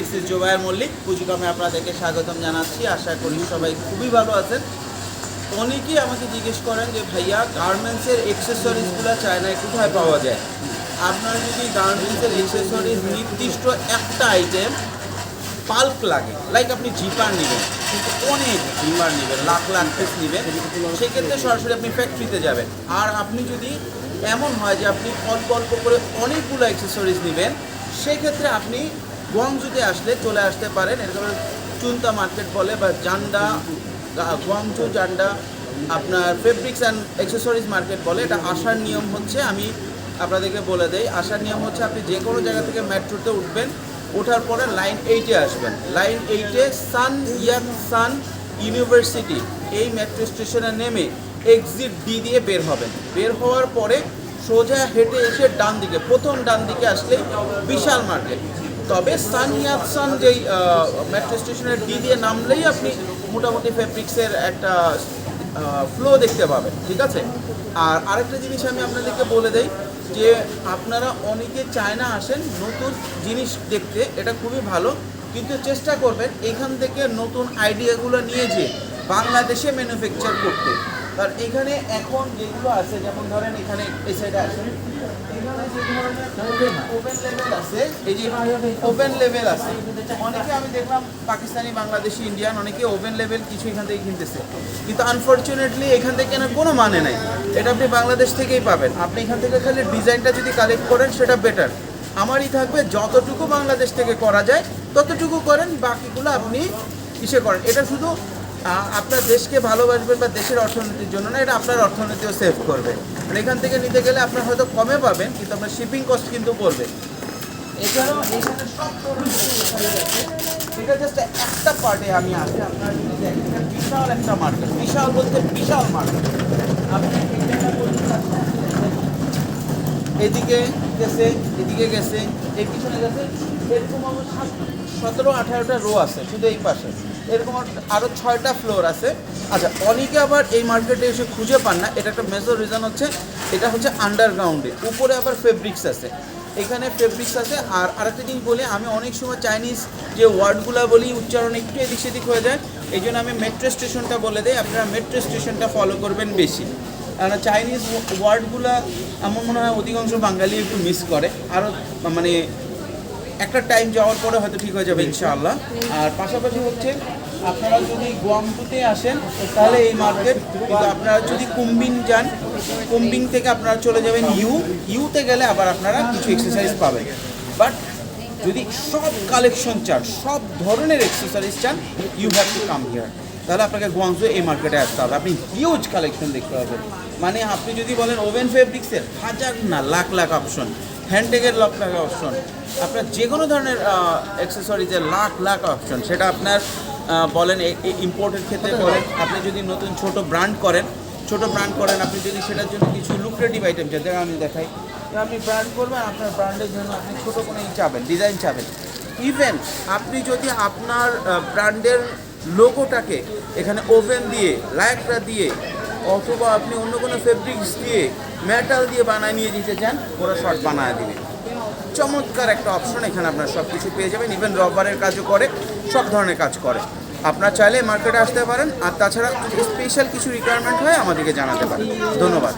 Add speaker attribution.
Speaker 1: This is Zobayer Mallick, পুজুকামে আপনাদেরকে স্বাগতম জানাচ্ছি। আশা করি সবাই খুবই ভালো আছেন। অনেকেই আমাকে জিজ্ঞেস করেন যে, ভাইয়া গার্মেন্টসের এক্সেসরিজগুলো চায়নায় কোথায় পাওয়া যায়? আপনার যদি গার্মেন্টসের এক্সেসরিজ নির্দিষ্ট একটা আইটেম পাল্ক লাগে লাইক আপনি জিপার নেবেন কিন্তু অনেক জিপার নেবেন, লাখ লাখ পিস নেবেন, সেক্ষেত্রে সরাসরি আপনি ফ্যাক্টরিতে যাবেন। আর আপনি যদি এমন হয় যে, আপনি অল্প অল্প করে অনেকগুলো অ্যাক্সেসরিজ নেবেন, সেক্ষেত্রে আপনি গুয়াংজুতে আসলে চলে আসতে পারেন। এরকম চুনতা মার্কেট বলে বা জান্ডা গুয়াংজু জান্ডা আপনার ফেব্রিক্স অ্যান্ড অ্যাক্সেসরিজ মার্কেট বলে। এটা আসার নিয়ম হচ্ছে, আমি আপনাদেরকে বলে দেই, আসার নিয়ম হচ্ছে আপনি যে কোনো জায়গা থেকে মেট্রোতে উঠবেন, ওঠার পরে লাইন এইটে আসবেন। লাইন এইটে সান ইয়াং সান ইউনিভার্সিটি, এই মেট্রো স্টেশনে নেমে এক্সিট ডি দিয়ে বের হবেন। বের হওয়ার পরে সোজা হেঁটে এসে ডান দিকে প্রথম ডান দিকে আসলে বিশাল মার্কেট। তবে সান ইয়াতসান যেই মেট্রো স্টেশনের ডি দিয়ে নামলেই আপনি মোটামুটি ফেব্রিক্সের একটা ফ্লো দেখতে পাবেন, ঠিক আছে? আর আরেকটা জিনিস আমি আপনাদেরকে বলে দেই, যে আপনারা অনেকে চায়না আসেন নতুন জিনিস দেখতে, এটা খুবই ভালো, কিন্তু চেষ্টা করবেন এখান থেকে নতুন আইডিয়াগুলো নিয়ে যে বাংলাদেশে ম্যানুফ্যাকচার করতে। কারণ এখানে এখন যেগুলো আছে, যেমন ধরেন এখানে এই সাইডে আসেন open level Pakistani, Bangladeshi Indian অনেকে ওপেন লেভেল কিছু এখান থেকে কিনতেছে। কিন্তু এখান থেকে কেনার কোনো মানে নাই। এটা আপনি বাংলাদেশ থেকেই পাবেন। আপনি এখান থেকে খালি ডিজাইনটা যদি কালেক্ট করেন, সেটা বেটার আমারই থাকবে, যতটুকু বাংলাদেশ থেকে করা যায়, ততটুকু করেন, বাকিগুলো আপনি ইসে করেন। এটা শুধু আপনার দেশকে ভালোবাসবেন বা দেশের অর্থনীতির জন্য না, এটা আপনার অর্থনীতিও সেভ করবে। আর এখান থেকে নিতে গেলে আপনার হয়তো কমে পাবেন, কিন্তু আপনার শিপিং কস্ট কিন্তু পড়বে। এছাড়াও এখানে সব এটা জাস্ট একটা পার্টে আমি আসি আপনার বিশাল একটা মার্কেট বিশাল বলতে বিশাল মার্কেট আপনি এদিকে গেছে এদিকে গেছে এই পিছনে গেছে, এরকম আমার সতেরো, আঠারোটা রো আছে শুধু এই পাশে। এরকম আরও ছয়টা ফ্লোর আছে। আচ্ছা অনেকে আবার এই মার্কেটে এসে খুঁজে পান না। এটা একটা মেজর রিজন হচ্ছে, এটা হচ্ছে আন্ডারগ্রাউন্ডে উপরে আবার ফেব্রিক্স আছে। এখানে ফেব্রিক্স আছে। আর আরেকটা জিনিস বলি, আমি অনেক সময় চাইনিজ যে ওয়ার্ডগুলো বলি, উচ্চারণ একটু এদিক সেদিক হয়ে যায়। এই জন্য আমি মেট্রো স্টেশনটা বলে দিই। আপনারা মেট্রো স্টেশনটা ফলো করবেন বেশি। কারণ চাইনিজ ওয়ার্ডগুলো আমার মনে হয় অধিকাংশ বাঙালি একটু মিস করে। আরও মানে একটা টাইম যাওয়ার পরে হয়তো ঠিক হয়ে যাবে, ইনশাআল্লাহ। আর পাশাপাশি হচ্ছে, আপনারা যদি গুয়ামটুতে আসেন, তাহলে এই মার্কেট কিন্তু আপনারা যদি কুম্বিং যান কুম্বিং থেকে আপনারা চলে যাবেন ইউ ইউতে গেলে আবার আপনারা কিছু এক্সারসাইজ পাবেন। বাট যদি সব কালেকশন চান, সব ধরনের এক্সারসাইজ চান you have to come here তাহলে আপনাকে গুয়াংজু এই মার্কেটে আসতে হবে। আপনি হিউজ কালেকশন দেখতে পাবেন। মানে আপনি যদি বলেন ওভেন ফেব্রিক্সের হাজার না, লাখ লাখ অপশন হ্যান্ডটেকের লাখ লাখ অপশন আপনার যে কোনো ধরনের অ্যাক্সেসরিজের লাখ লাখ অপশন সেটা আপনার বলেন ইম্পোর্টের ক্ষেত্রে বলেন। আপনি যদি নতুন ছোট ব্র্যান্ড করেন, ছোট ব্র্যান্ড করেন, আপনি যদি সেটার জন্য কিছু লুক্রেটিভ আইটেম চান যেটা আমি দেখাই। আপনি ব্র্যান্ড করবেন আপনার ব্র্যান্ডের জন্য আপনি ছোটো কোনো চাবেন ডিজাইন চাবেন। ইভেন আপনি যদি আপনার ব্র্যান্ডের লোগোটাকে এখানে ওভেন দিয়ে লাইটটা দিয়ে, অথবা আপনি অন্য কোনো ফেব্রিক্স দিয়ে মেটাল দিয়ে বানায় নিয়ে দিতে চান, ওরা শর্ট বানায় দিবে। চমৎকার একটা অপশন এখানে আপনার সব কিছু পেয়ে যাবেন। ইভেন রবারের কাজও করে, সব ধরনের কাজ করে। আপনার চাইলে মার্কেটে আসতে পারেন, আর তাছাড়া স্পেশাল কিছু রিকোয়ারমেন্ট হয় আমাদেরকে জানাতে পারেন। ধন্যবাদ।